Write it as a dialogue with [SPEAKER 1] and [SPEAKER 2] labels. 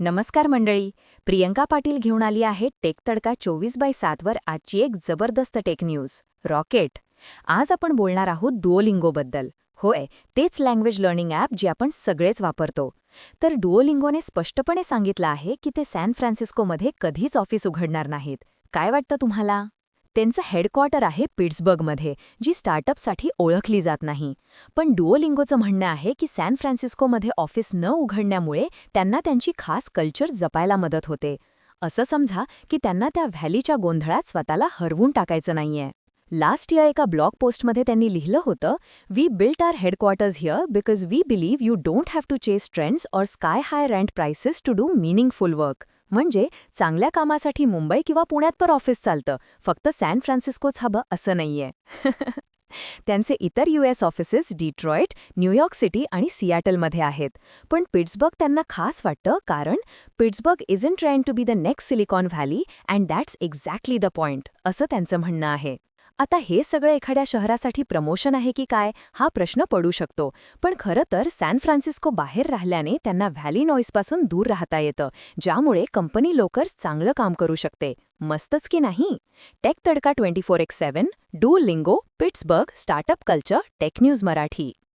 [SPEAKER 1] नमस्कार मंडळी प्रियंका पाटील घेऊन आली आहे टेक तडका चोवीस बाय सातवर आजची एक जबरदस्त टेक न्यूज रॉकेट. आज आपण बोलणार आहोत डुओलिंगोबद्दल. होय तेच लँग्वेज लर्निंग ॲप जे आपण सगळेच वापरतो. तर डुओलिंगोने स्पष्टपणे सांगितलं आहे की ते सॅन फ्रान्सिस्कोमध्ये कधीच ऑफिस उघडणार नाहीत. काय वाटतं तुम्हाला? त्यांचं हेडक्वार्टर आहे पिट्सबर्गमध्ये जी स्टार्टअपसाठी ओळखली जात नाही. पण डुओलिंगोचं म्हणणं आहे की सॅन फ्रान्सिस्कोमध्ये ऑफिस न उघडण्यामुळे त्यांना त्यांची खास कल्चर जपायला मदत होते. असं समजा की त्यांना त्या व्हॅलीच्या गोंधळात स्वतःला हरवून टाकायचं नाहीये. लास्ट इयर एका ब्लॉग पोस्टमध्ये त्यांनी लिहिलं होतं we built our headquarters here because we believe you don't have to chase trends or sky high rent prices to do meaningful work म्हणजे चांगल्या कामासाठी मुंबई किंवा पुण्यात पर ऑफिस चालतं. फक्त सॅन फ्रान्सिस्कोच हवं असं नाहीये. त्यांचे इतर U S offices Detroit New York city आणि सियाटलमध्ये आहेत. पण पिट्सबर्ग त्यांना खास वाटतं कारण Pittsburgh is in trying to be the next Silicon Valley and that's exactly the point असं त्यांचं म्हणणं आहे. आता हे सगळं एखाद्या शहरासाठी प्रमोशन आहे की काय हा प्रश्न पडू शकतो. पण खरं तर सॅन फ्रान्सिस्को बाहेर राहिल्याने त्यांना व्हॅली नॉईसपासून दूर राहता येतं ज्यामुळे कंपनी लोकर्स चांगलं काम करू शकते. मस्तच की नाही? Tech Tadka twenty four X seven Duolingo Pittsburgh startup culture tech news Marathi.